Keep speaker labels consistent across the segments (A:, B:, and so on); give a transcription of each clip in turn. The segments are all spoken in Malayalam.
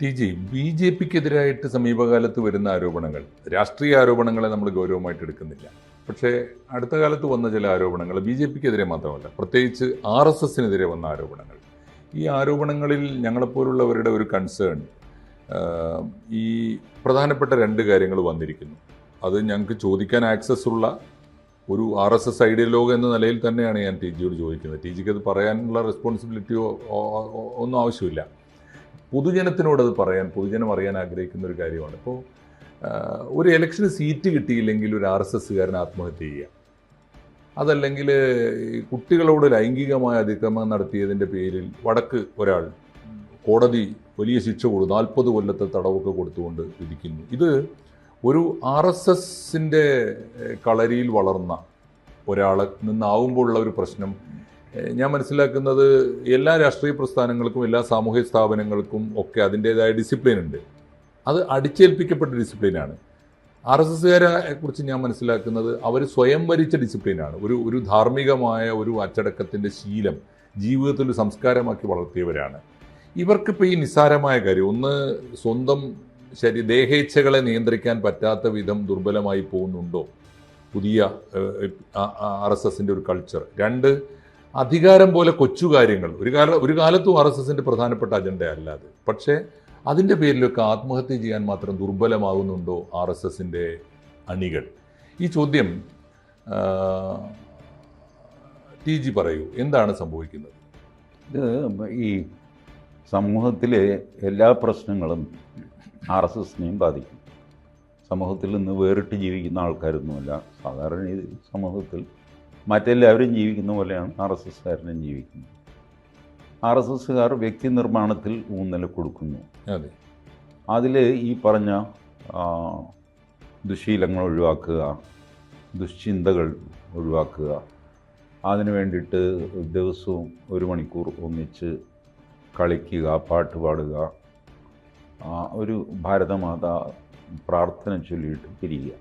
A: ടി ജി ബി ജെ പിക്കെതിരായിട്ട് സമീപകാലത്ത് വരുന്ന ആരോപണങ്ങൾ രാഷ്ട്രീയ ആരോപണങ്ങളെ നമ്മൾ ഗൗരവമായിട്ട് എടുക്കുന്നില്ല. പക്ഷേ അടുത്ത കാലത്ത് വന്ന ചില ആരോപണങ്ങൾ ബി ജെ പിക്കെതിരെ മാത്രമല്ല പ്രത്യേകിച്ച് ആർ എസ് എസിനെതിരെ വന്ന ആരോപണങ്ങൾ. ഈ ആരോപണങ്ങളിൽ ഞങ്ങളെപ്പോലുള്ളവരുടെ ഒരു കൺസേൺ ഈ പ്രധാനപ്പെട്ട രണ്ട് കാര്യങ്ങൾ വന്നിരിക്കുന്നു. അത് ഞങ്ങൾക്ക് ചോദിക്കാൻ ആക്സസ് ഉള്ള ഒരു ആർ എസ് എസ് ഐഡിയലോഗ് എന്ന നിലയിൽ തന്നെയാണ് ഞാൻ ടി ജിയോട് ചോദിക്കുന്നത്. ടി ജിക്ക് അത് പറയാനുള്ള റെസ്പോൺസിബിലിറ്റിയോ ഒന്നും ആവശ്യമില്ല. പൊതുജനത്തിനോട് അത് പറയാൻ പൊതുജനം അറിയാൻ ആഗ്രഹിക്കുന്ന ഒരു കാര്യമാണ്. ഇപ്പോൾ ഒരു ഇലക്ഷന് സീറ്റ് കിട്ടിയില്ലെങ്കിൽ ഒരു ആർ എസ് എസ്സുകാരൻ ആത്മഹത്യ ചെയ്യുക അതല്ലെങ്കിൽ കുട്ടികളോട് ലൈംഗികമായ അതിക്രമം നടത്തിയതിന്റെ പേരിൽ വടക്ക് ഒരാൾ കോടതി വലിയ ശിക്ഷ കൊടുത്തു നാൽപ്പത് കൊല്ലത്തെ തടവൊക്കെ കൊടുത്തുകൊണ്ട് വിധിക്കുന്നു ഇത് ഒരു ആർ എസ് എസിന്റെ കളരിയിൽ വളർന്ന ഒരാളെ നിന്നാവുമ്പോഴുള്ള ഒരു പ്രശ്നം ഞാൻ മനസ്സിലാക്കുന്നത് എല്ലാ രാഷ്ട്രീയ പ്രസ്ഥാനങ്ങൾക്കും എല്ലാ സാമൂഹിക സ്ഥാപനങ്ങൾക്കും ഒക്കെ അതിന്റേതായ ഡിസിപ്ലിൻ ഉണ്ട്. അത് അടിച്ചേൽപ്പിക്കപ്പെട്ട ഡിസിപ്ലിനാണ് ആർ എസ് എസ്സുകാരെ കുറിച്ച് ഞാൻ മനസ്സിലാക്കുന്നത് അവർ സ്വയം ഭരിച്ച ഡിസിപ്ലിനാണ് ഒരു ഒരു ധാർമ്മികമായ ഒരു അച്ചടക്കത്തിന്റെ ശീലം ജീവിതത്തിൽ സംസ്കാരമാക്കി വളർത്തിയവരാണ്. ഇവർക്കിപ്പോൾ ഈ നിസ്സാരമായ കാര്യം ഒന്ന് സ്വന്തം ശരി ദേഹേച്ഛകളെ നിയന്ത്രിക്കാൻ പറ്റാത്ത വിധം ദുർബലമായി പോകുന്നുണ്ടോ? പുതിയ ആർ എസ് എസിന്റെ ഒരു കൾച്ചർ രണ്ട് അധികാരം പോലെ കൊച്ചു കാര്യങ്ങൾ. ഒരു കാല ഒരു കാലത്തും ആർ എസ് എസിന്റെ പ്രധാനപ്പെട്ട അജണ്ട അല്ല അത്. പക്ഷേ അതിന്റെ പേരിലൊക്കെ ആത്മഹത്യ ചെയ്യാൻ മാത്രം ദുർബലമാകുന്നുണ്ടോ ആർ എസ് എസിന്റെ അണികൾ? ഈ ചോദ്യം ടി ജി പറയൂ എന്താണ് സംഭവിക്കുന്നത്?
B: ഇത് ഈ സമൂഹത്തിലെ എല്ലാ പ്രശ്നങ്ങളും ആർ എസ് എസിനെയും ബാധിക്കും. സമൂഹത്തിൽ നിന്ന് വേറിട്ട് ജീവിക്കുന്ന ആൾക്കാരൊന്നുമല്ല. സാധാരണ ഈ സമൂഹത്തിൽ മറ്റെല്ലാവരും ജീവിക്കുന്ന പോലെയാണ് ആർ എസ് എസ്സുകാരനും ജീവിക്കുന്നത്. ആർ എസ് എസ്സുകാർ വ്യക്തി നിർമ്മാണത്തിൽ ഊന്നൽ കൊടുക്കുന്നു.
A: അതെ.
B: അതിൽ ഈ പറഞ്ഞ ദുശീലങ്ങൾ ഒഴിവാക്കുക ദുശ്ചിന്തകൾ ഒഴിവാക്കുക അതിനു വേണ്ടിയിട്ട് ദിവസവും ഒരു മണിക്കൂർ ഒന്നിച്ച് കളിക്കുക പാട്ട് പാടുക ഒരു ഭാരതമാത പ്രാർത്ഥന ചൊല്ലിയിട്ട് പിരിയുക.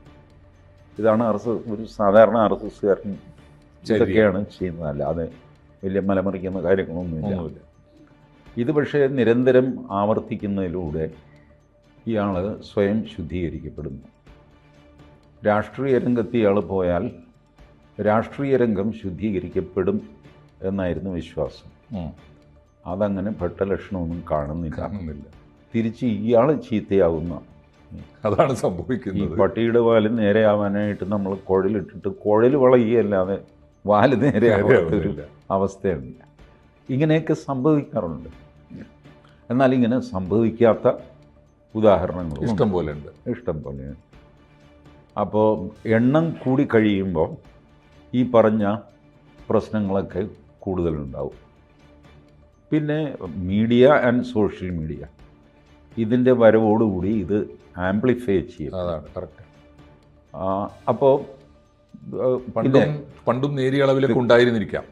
B: ഇതാണ് അറസ് ഒരു സാധാരണ എസ്സുകാരൻ ഇതൊക്കെയാണ് ചെയ്യുന്നത്. അല്ലാതെ വലിയ മലമറിക്കുന്ന കാര്യങ്ങളൊന്നുമില്ല ഇത് പക്ഷേ നിരന്തരം ആവർത്തിക്കുന്നതിലൂടെ ഇയാൾ സ്വയം ശുദ്ധീകരിക്കപ്പെടുന്നു. രാഷ്ട്രീയ രംഗത്ത് ഇയാൾ പോയാൽ രാഷ്ട്രീയ രംഗം ശുദ്ധീകരിക്കപ്പെടും എന്നായിരുന്നു വിശ്വാസം. അതങ്ങനെ ലക്ഷണമൊന്നും കാണുന്നില്ല.
A: കാണുന്നില്ല.
B: തിരിച്ച് ഇയാൾ ചീത്തയാവുന്ന
A: അതാണ് സംഭവിക്കുന്നത്.
B: പട്ടിയുടെ വാൽ നേരെയാവാനായിട്ട് നമ്മൾ കുഴലിട്ടിട്ട് കുഴൽ വളയുകയല്ലാതെ വാൽ നേരെ
A: ഒരു
B: അവസ്ഥയുണ്ട് ഇങ്ങനെയൊക്കെ സംഭവിക്കാറുണ്ട്. എന്നാൽ ഇങ്ങനെ സംഭവിക്കാത്ത ഉദാഹരണങ്ങൾ
A: ഇഷ്ടം പോലെ ഉണ്ട്.
B: ഇഷ്ടം പോലെ അപ്പോൾ എണ്ണം കൂടി കഴിയുമ്പോൾ ഈ പറഞ്ഞ പ്രശ്നങ്ങളൊക്കെ കൂടുതലുണ്ടാവും. പിന്നെ മീഡിയ ആൻഡ് സോഷ്യൽ മീഡിയ. ഇതിന്റെ വരവോടുകൂടി ഇത് ആംപ്ലിഫൈ ചെയ്യും
A: അതാണ് കറക്റ്റ്.
B: അപ്പോൾ
A: പണ്ടും പണ്ടും നേരിയ അളവിലൊക്കെ ഉണ്ടായിരുന്നിരിക്കാം.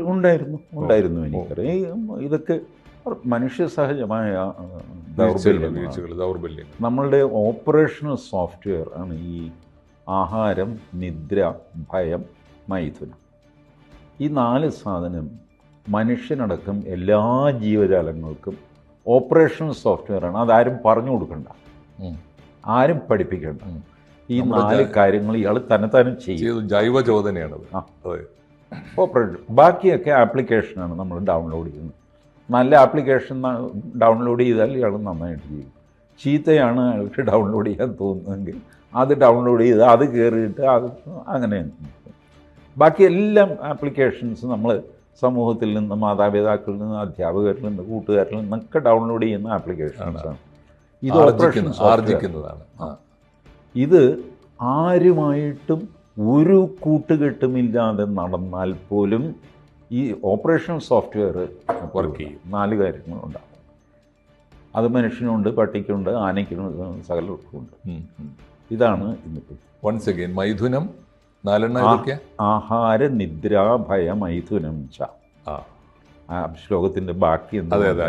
B: ഉണ്ടായിരുന്നു. ഉണ്ടായിരുന്നു. എനിക്കറിയാം. ഇതൊക്കെ മനുഷ്യ സഹജമായ
A: ദൗർബല്യം.
B: നമ്മളുടെ ഓപ്പറേഷണൽ സോഫ്റ്റ്വെയർ ആണ് ഈ ആഹാരം നിദ്ര ഭയം മൈഥുനം. ഈ നാല് സാധനം മനുഷ്യനടക്കം എല്ലാ ജീവജാലങ്ങൾക്കും ഓപ്പറേഷണൽ സോഫ്റ്റ്വെയർ ആണ്. അതാരും പറഞ്ഞു കൊടുക്കണ്ട. ആരും പഠിപ്പിക്കണ്ട. ഈ നാല് കാര്യങ്ങൾ ഇയാൾ തന്നെത്താനും ചെയ്യും.
A: ജൈവ ചോദനയാണത്
B: ഓപ്പറേഷൻ ബാക്കിയൊക്കെ ആപ്ലിക്കേഷനാണ് നമ്മൾ ഡൗൺലോഡ് ചെയ്യുന്നത്. നല്ല ആപ്ലിക്കേഷൻ ഡൗൺലോഡ് ചെയ്താൽ ഇയാൾ നന്നായിട്ട് ചെയ്യും. ചീത്തയാണ് അയാൾക്ക് ഡൗൺലോഡ് ചെയ്യാൻ തോന്നുന്നതെങ്കിൽ അത് ഡൗൺലോഡ് ചെയ്ത് അത് കയറിയിട്ട് അത് അങ്ങനെ ബാക്കി എല്ലാം ആപ്ലിക്കേഷൻസ് നമ്മൾ സമൂഹത്തിൽ നിന്ന് മാതാപിതാക്കളിൽ നിന്ന് അധ്യാപകരിൽ നിന്ന് കൂട്ടുകാരിൽ നിന്നൊക്കെ ഡൗൺലോഡ് ചെയ്യുന്ന ആപ്ലിക്കേഷൻസ് ആണ്. ഇത്
A: ആർജിക്കുന്നതാണ്. ആ.
B: ഇത് ആരുമായിട്ടും ഒരു കൂട്ടുകെട്ടുമില്ലാതെ നടന്നാൽ പോലും ഈ ഓപ്പറേഷൻ സോഫ്റ്റ്വെയർ
A: വർക്ക് ചെയ്യും.
B: നാല് കാര്യങ്ങളുണ്ടാകും അത് മനുഷ്യനുണ്ട് പട്ടിക്കുണ്ട് ആനയ്ക്കുണ്ട് സകലർക്കുണ്ട്. ഇതാണ് ഇന്നിപ്പോൾ
A: വൺസ് അഗൈൻ മൈഥുനം നാലെണ്ണ
B: ആഹാര നിദ്ര ഭയ മൈഥുനം ച.
A: ആ.
B: ശ്ലോകത്തിന്റെ ബാക്കി എന്താ
A: അതെ, അതെ,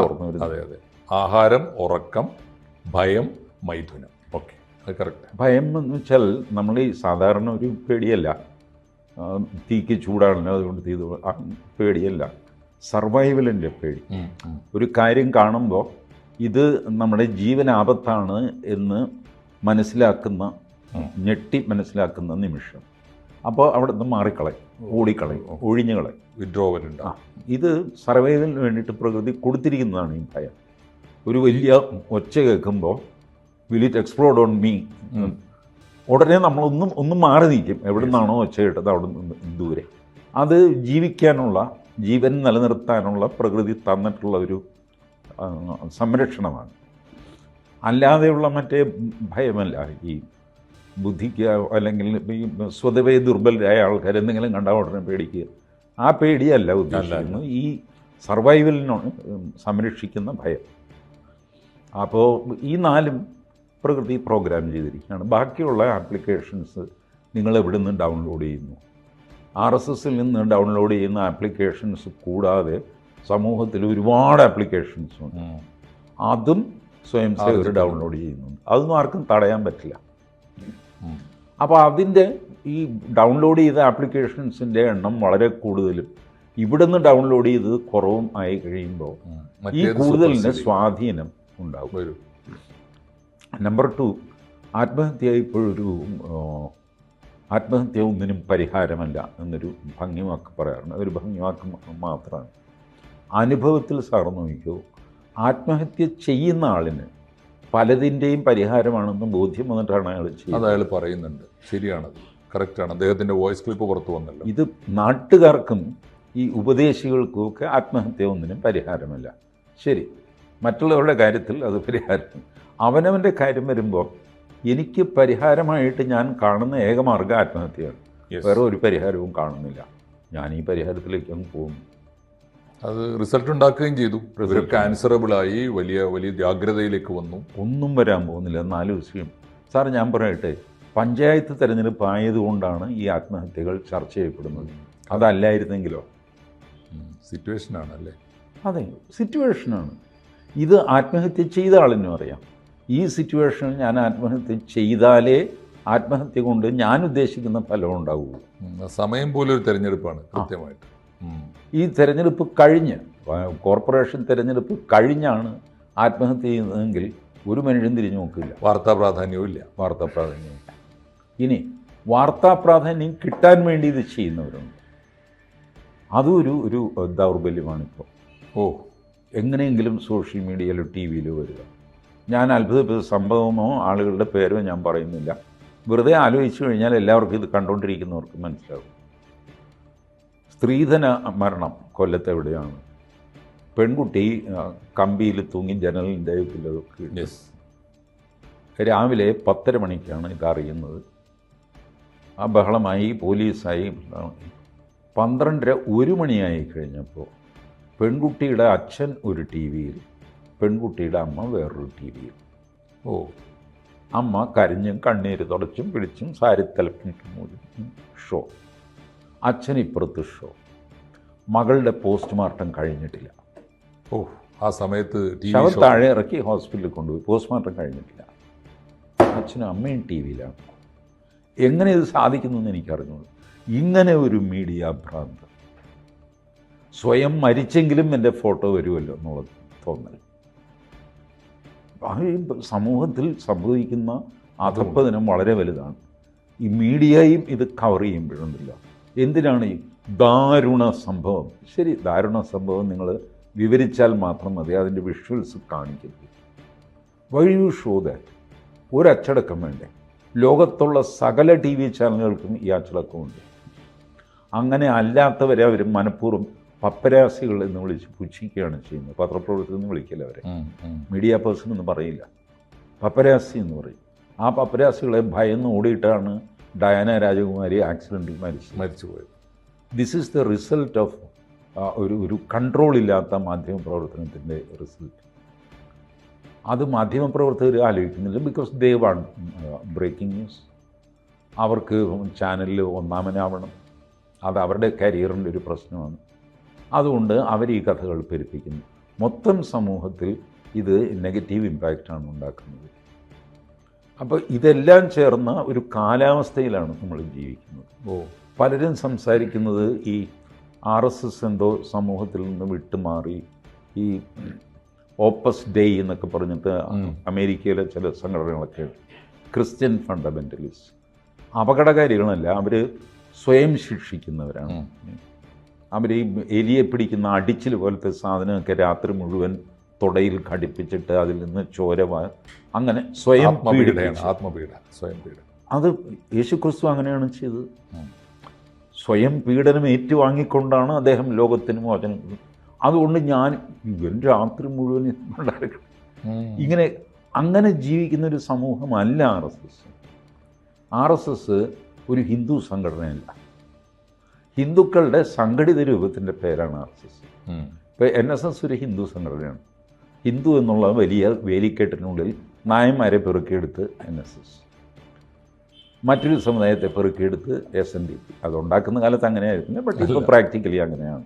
B: ഓർമ്മ വരുന്നത്.
A: അതെ അതെ. ആഹാരം ഉറക്കം ഭയം മൈഥുനം. അത് കറക്റ്റ്
B: ഭയം എന്ന് വെച്ചാൽ നമ്മൾ ഈ സാധാരണ ഒരു പേടിയല്ല. തീക്ക് ചൂടാണല്ലോ അതുകൊണ്ട് തീ പേടിയല്ല. സർവൈവലിന്റെ പേടി. ഒരു കാര്യം കാണുമ്പോൾ ഇത് നമ്മുടെ ജീവനാപത്താണ് എന്ന് മനസ്സിലാക്കുന്ന. ഞെട്ടി മനസ്സിലാക്കുന്ന നിമിഷം. അപ്പോൾ അവിടെ നിന്ന് മാറിക്കളയും ഓടിക്കളയും ഒഴിഞ്ഞു കളയും.
A: വിഡ്രോവൽ ഉണ്ട്
B: ആ ഇത് സർവൈവലിന് വേണ്ടിയിട്ട് പ്രകൃതി കൊടുത്തിരിക്കുന്നതാണ് ഈ ഭയം. ഒരു വലിയ ഒച്ച കേൾക്കുമ്പോൾ will it explode on me. ഉടനെ നമ്മളൊന്നും ഒന്നും മാറി നിൽക്കും എവിടെ നിന്നാണോ ഒച്ച കേട്ടത് അവിടെ നിന്ന് ദൂരെ. അത് ജീവിക്കാനുള്ള ജീവൻ നിലനിർത്താനുള്ള പ്രകൃതി തന്നിട്ടുള്ള ഒരു സംരക്ഷണമാണ്. അല്ലാതെയുള്ള മറ്റേ ഭയമല്ല ഈ ബുദ്ധിക്ക് അല്ലെങ്കിൽ ഈ സ്വതവേ ദുർബലരായ ആൾക്കാർ എന്തെങ്കിലും കണ്ടാൽ ഉടനെ പേടിക്കുക. ആ പേടിയല്ല ഉദ്ദേശിക്കുന്നത്. ഈ സർവൈവലിനോ സംരക്ഷിക്കുന്ന ഭയം. അപ്പോൾ ഈ നാലും പ്രകൃതി പ്രോഗ്രാം ചെയ്തിരിക്കുകയാണ്. ബാക്കിയുള്ള ആപ്ലിക്കേഷൻസ് നിങ്ങൾ എവിടെ നിന്ന് ഡൗൺലോഡ് ചെയ്യുന്നു? ആർ എസ് എസിൽ നിന്ന് ഡൗൺലോഡ് ചെയ്യുന്ന ആപ്ലിക്കേഷൻസ് കൂടാതെ സമൂഹത്തിൽ ഒരുപാട് ആപ്ലിക്കേഷൻസ് ഉണ്ട്. അതും സ്വയം സേവർ ഡൗൺലോഡ് ചെയ്യുന്നുണ്ട്. അതൊന്നും ആർക്കും തടയാൻ പറ്റില്ല. അപ്പോൾ അതിന്റെ ഈ ഡൗൺലോഡ് ചെയ്ത ആപ്ലിക്കേഷൻസിന്റെ എണ്ണം വളരെ കൂടുതലും ഇവിടെ നിന്ന് ഡൗൺലോഡ് ചെയ്തത് കുറവും ആയി കഴിയുമ്പോൾ. ഈ
A: കൂടുതലിന്റെ
B: കൂടുതലിന് സ്വാധീനം ഉണ്ടാവും. നമ്പർ ടു ആത്മഹത്യ ഇപ്പോഴൊരു ആത്മഹത്യ ഒന്നിനും പരിഹാരമല്ല എന്നൊരു ഭംഗിവാക്ക് പറയാറുണ്ട്. അതൊരു ഭംഗിവാക്ക് മാത്രമാണ്. അനുഭവത്തിൽ സാർ നോക്കിയോ ആത്മഹത്യ ചെയ്യുന്ന ആളിന് പലതിന്റെയും പരിഹാരമാണെന്ന് ബോധ്യം വന്നിട്ടാണ് അയാൾ
A: അത്
B: ചെയ്യുന്നത്
A: അയാൾ പറയുന്നുണ്ട്. ശരിയാണത്. കറക്റ്റാണ് അദ്ദേഹത്തിന്റെ വോയിസ് ക്ലിപ്പ് പുറത്തു വന്നല്ലോ.
B: ഇത് നാട്ടുകാർക്കും ഈ ഉപദേശികൾക്കും ഒക്കെ ആത്മഹത്യ ഒന്നിനും പരിഹാരമല്ല. ശരി. മറ്റുള്ളവരുടെ കാര്യത്തിൽ അത് പരിഹാരം. അവനവന്റെ കാര്യം വരുമ്പോൾ എനിക്ക് പരിഹാരമായിട്ട് ഞാൻ കാണുന്ന ഏകമാർഗം ആത്മഹത്യയാണ്. വേറെ ഒരു പരിഹാരവും കാണുന്നില്ല. ഞാൻ ഈ പരിഹാരത്തിലേക്ക് അങ്ങ് പോകും
A: അത് റിസൾട്ട് ഉണ്ടാക്കുകയും ചെയ്തു.
B: Result
A: ആയി വലിയ വലിയ ജാഗ്രതയിലേക്ക് വന്നു.
B: ഒന്നും വരാൻ പോകുന്നില്ല. നാല് വിഷയം സാർ ഞാൻ പറയട്ടെ. പഞ്ചായത്ത് തെരഞ്ഞെടുപ്പ് ആയതുകൊണ്ടാണ് ഈ ആത്മഹത്യകൾ ചർച്ച ചെയ്യപ്പെടുന്നത്. അതല്ലായിരുന്നെങ്കിലോ?
A: അല്ലേ
B: അതെ. സിറ്റുവേഷനാണ് ഇത് ആത്മഹത്യ ചെയ്ത ആളിനും അറിയാം. ഈ സിറ്റുവേഷനിൽ ഞാൻ ആത്മഹത്യ ചെയ്താലേ ആത്മഹത്യ കൊണ്ട് ഞാൻ ഉദ്ദേശിക്കുന്ന ഫലം
A: ഉണ്ടാവൂ സമയം പോലെ ഒരു തെരഞ്ഞെടുപ്പാണ് കൃത്യമായിട്ട്.
B: ഈ തെരഞ്ഞെടുപ്പ് കഴിഞ്ഞ് കോർപ്പറേഷൻ തെരഞ്ഞെടുപ്പ് കഴിഞ്ഞാണ് ആത്മഹത്യ ചെയ്യുന്നതെങ്കിൽ ഒരു മനുഷ്യൻ തിരിഞ്ഞു നോക്കില്ല.
A: വാർത്താ പ്രാധാന്യവും ഇല്ല.
B: വാർത്താ പ്രാധാന്യവും ഇനി വാർത്താ പ്രാധാന്യം കിട്ടാൻ വേണ്ടി ഇത് ചെയ്യുന്നവരുണ്ട്. അതും ഒരു ഒരു ദൗർബല്യമാണിപ്പോൾ
A: ഓ.
B: എങ്ങനെയെങ്കിലും സോഷ്യൽ മീഡിയയിലോ ടി വിയിലോ വരിക. ഞാൻ അത്ഭുതപ്പെട്ട സംഭവമോ ആളുകളുടെ പേരോ ഞാൻ പറയുന്നില്ല. വെറുതെ ആലോചിച്ചു കഴിഞ്ഞാൽ എല്ലാവർക്കും ഇത് കണ്ടുകൊണ്ടിരിക്കുന്നവർക്ക് മനസ്സിലാവും. സ്ത്രീധന മരണം കൊല്ലത്ത് എവിടെയാണ്? പെൺകുട്ടി കമ്പിയിൽ തൂങ്ങി ജനലിന്റെ ഇതിലൊക്കെ രാവിലെ പത്തര മണിക്കാണ് ഇതറിയുന്നത്. ആ ബഹളമായി പോലീസായി പന്ത്രണ്ടര ഒരു മണിയായി കഴിഞ്ഞപ്പോൾ പെൺകുട്ടിയുടെ അച്ഛൻ ഒരു ടി വിയിൽ പെൺകുട്ടിയുടെ അമ്മ വേറൊരു ടി വിയിൽ.
A: ഓ
B: അമ്മ കരഞ്ഞും കണ്ണീര് തുടച്ചും പിടിച്ചും സാരി തലപ്പിനിട്ട് ഷോ. അച്ഛൻ ഇപ്പുറത്ത് ഷോ. മകളുടെ പോസ്റ്റ്മോർട്ടം കഴിഞ്ഞിട്ടില്ല.
A: ഓ ആ സമയത്ത്
B: ശവം താഴെ ഇറക്കി ഹോസ്പിറ്റലിൽ കൊണ്ടുപോയി. പോസ്റ്റ്മോർട്ടം കഴിഞ്ഞിട്ടില്ല. അച്ഛനും അമ്മയും ടി വിയിലാണ്. എങ്ങനെ ഇത് സാധിക്കുന്നു എന്ന് എനിക്കറിഞ്ഞു ഇങ്ങനെ ഒരു മീഡിയ ഭ്രാന്ത്. സ്വയം മരിച്ചെങ്കിലും എന്റെ ഫോട്ടോ വരുമല്ലോ എന്നുള്ളത് തോന്നൽ. ഈ സമൂഹത്തിൽ സംഭവിക്കുന്ന അധപ്പതനം വളരെ വലുതാണ്. ഈ മീഡിയയും ഇത് കവർ ചെയ്യുമ്പോഴുണ്ടല്ലോ. എന്തിനാണ് ഈ ദാരുണ സംഭവം? ശരി ദാരുണ സംഭവം നിങ്ങൾ വിവരിച്ചാൽ മാത്രം മതി അതിന്റെ വിഷ്വൽസ് കാണിക്കരുത്. വൈ യു ഷോ ദാറ്റ് ഒരു അച്ചടക്കം വേണ്ടേ. ലോകത്തുള്ള സകല ടി വി ചാനലുകൾക്കും ഈ അച്ചടക്കമുണ്ട്. അങ്ങനെ അല്ലാത്തവരെ അവർ മനഃപൂർവം പപ്പരാസികൾ എന്ന് വിളിച്ച് പുച്ഛിക്കുകയാണ് ചെയ്യുന്നത്. പത്രപ്രവർത്തകർ എന്ന് വിളിക്കില്ല അവരെ. മീഡിയ പേഴ്സൺ എന്ന് പറയില്ല. പപ്പരാസി എന്ന് പറയും. ആ പപ്പരാസികളെ ഭയന്ന് ഓടിയിട്ടാണ് ഡയാന രാജകുമാരി ആക്സിഡന്റിൽ മരിച്ചു
A: പോയത്
B: this is the result of ഒരു ഒരു കൺട്രോൾ ഇല്ലാത്ത മാധ്യമ പ്രവർത്തനത്തിന്റെ റിസൾട്ട് അത് മാധ്യമപ്രവർത്തകർ ആലോചിക്കുന്നില്ല because they want breaking news അവർക്ക് ചാനലിൽ ഒന്നാമനാവണം. അത് അവരുടെ കരിയറിന്റെ ഒരു പ്രശ്നമാണ്. അതുകൊണ്ട് അവർ ഈ കഥകൾ പെരുപ്പിക്കുന്നു. മൊത്തം സമൂഹത്തിൽ ഇത് നെഗറ്റീവ് ഇമ്പാക്റ്റാണ് ഉണ്ടാക്കുന്നത്. അപ്പോൾ ഇതെല്ലാം ചേർന്ന ഒരു കാലാവസ്ഥയിലാണ് നമ്മൾ ജീവിക്കുന്നത്.
A: ഓ.
B: പലരും സംസാരിക്കുന്നത് ഈ ആർ എസ് എസ് എന്തോ സമൂഹത്തിൽ നിന്ന് വിട്ടുമാറി ഈ ഓപ്പസ് ഡേ എന്നൊക്കെ പറഞ്ഞിട്ട് അമേരിക്കയിലെ ചില സംഘടനകളൊക്കെ ക്രിസ്ത്യൻ ഫണ്ടമെന്റലിസ്റ്റ്. അപകടകാരികളല്ല അവർ സ്വയം ശിക്ഷിക്കുന്നവരാണ്. അവർ ഈ എലിയെ പിടിക്കുന്ന അടിച്ചിൽ പോലത്തെ സാധനമൊക്കെ രാത്രി മുഴുവൻ തുടയിൽ ഘടിപ്പിച്ചിട്ട് അതിൽ നിന്ന് ചോരവ അങ്ങനെ സ്വയം.
A: ആത്മപീഡ സ്വയം പീഡ.
B: അത് യേശുക്രിസ്തു അങ്ങനെയാണ് ചെയ്തത്. സ്വയം പീഡനം ഏറ്റുവാങ്ങിക്കൊണ്ടാണ് അദ്ദേഹം ലോകത്തിന് മോചനം. അതുകൊണ്ട് ഞാൻ ഇവൻ രാത്രി മുഴുവൻ ഇങ്ങനെ അങ്ങനെ ജീവിക്കുന്ന ഒരു സമൂഹമല്ല R S S. R S S ഒരു ഹിന്ദു സംഘടനയല്ല. ഹിന്ദുക്കളുടെ സംഘടിത രൂപത്തിന്റെ പേരാണ് ആർ എസ് എസ്. ഇപ്പോൾ എൻ എസ് എസ് ഒരു ഹിന്ദു സംഘടനയാണ്. ഹിന്ദു എന്നുള്ള വലിയ വേലിക്കെട്ടിനുള്ളിൽ നായന്മാരെ പെറുക്കിയെടുത്ത് എൻ എസ് എസ്. മറ്റൊരു സമുദായത്തെ പെറുക്കിയെടുത്ത് എസ് എൻ ഡി പി. അത് ഉണ്ടാക്കുന്ന കാലത്ത് അങ്ങനെയായിരുന്നു ബട്ട് ഇപ്പോൾ പ്രാക്ടിക്കലി അങ്ങനെയാണ്.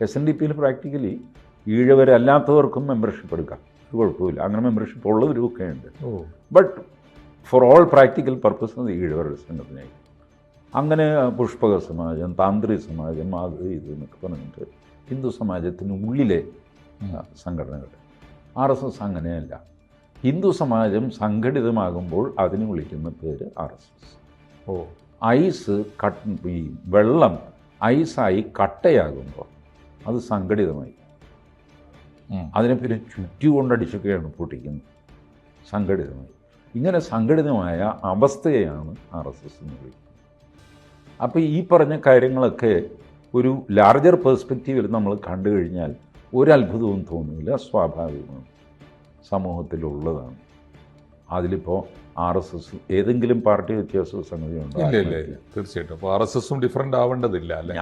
B: എസ് എൻ ഡി പിയിൽ പ്രാക്ടിക്കലി ഈഴവരല്ലാത്തവർക്കും മെമ്പർഷിപ്പ് എടുക്കാം. അത് കുഴപ്പമില്ല. അങ്ങനെ മെമ്പർഷിപ്പ് ഉള്ളവരുമൊക്കെ ഉണ്ട്
A: ഓ.
B: But for all practical purpose ഈഴവരുടെ സംഘടനയായി അങ്ങനെ പുഷ്പക സമാജം താന്ത്രിക സമാജം അത് ഇത് എന്നൊക്കെ പറഞ്ഞിട്ട് ഹിന്ദു സമാജത്തിന് ഉള്ളിലെ സംഘടനകൾ. ആർ എസ് എസ് അങ്ങനെയല്ല. ഹിന്ദു സമാജം സംഘടിതമാകുമ്പോൾ അതിന് വിളിക്കുന്ന പേര് ആർ എസ് എസ്.
A: ഓ.
B: ഐസ് കട്ട് ഈ വെള്ളം ഐസായി കട്ടയാകുമ്പോൾ അത് സംഘടിതമായി. അതിനെ പിന്നെ ചുറ്റി കൊണ്ടടിച്ചൊക്കെയാണ് പൊട്ടിക്കുന്നത്. സംഘടിതമായി. ഇങ്ങനെ സംഘടിതമായ അവസ്ഥയാണ് ആർ എസ് എസ് എന്ന് വിളിക്കുന്നത്. അപ്പോൾ ഈ പറഞ്ഞ കാര്യങ്ങളൊക്കെ ഒരു ലാർജർ പേഴ്സ്പെക്റ്റീവിൽ നമ്മൾ കണ്ടു കഴിഞ്ഞാൽ ഒരത്ഭുതവും തോന്നില്ല സ്വാഭാവികമാണ്. സമൂഹത്തിലുള്ളതാണ്. അതിലിപ്പോൾ ആർ എസ് എസ് ഏതെങ്കിലും പാർട്ടി വ്യത്യാസ സംഗതി ഉണ്ടോ
A: തീർച്ചയായിട്ടും. അപ്പോൾ ആർ എസ് എസും ഡിഫറെന്റ് ആവേണ്ടതില്ല അല്ലേ?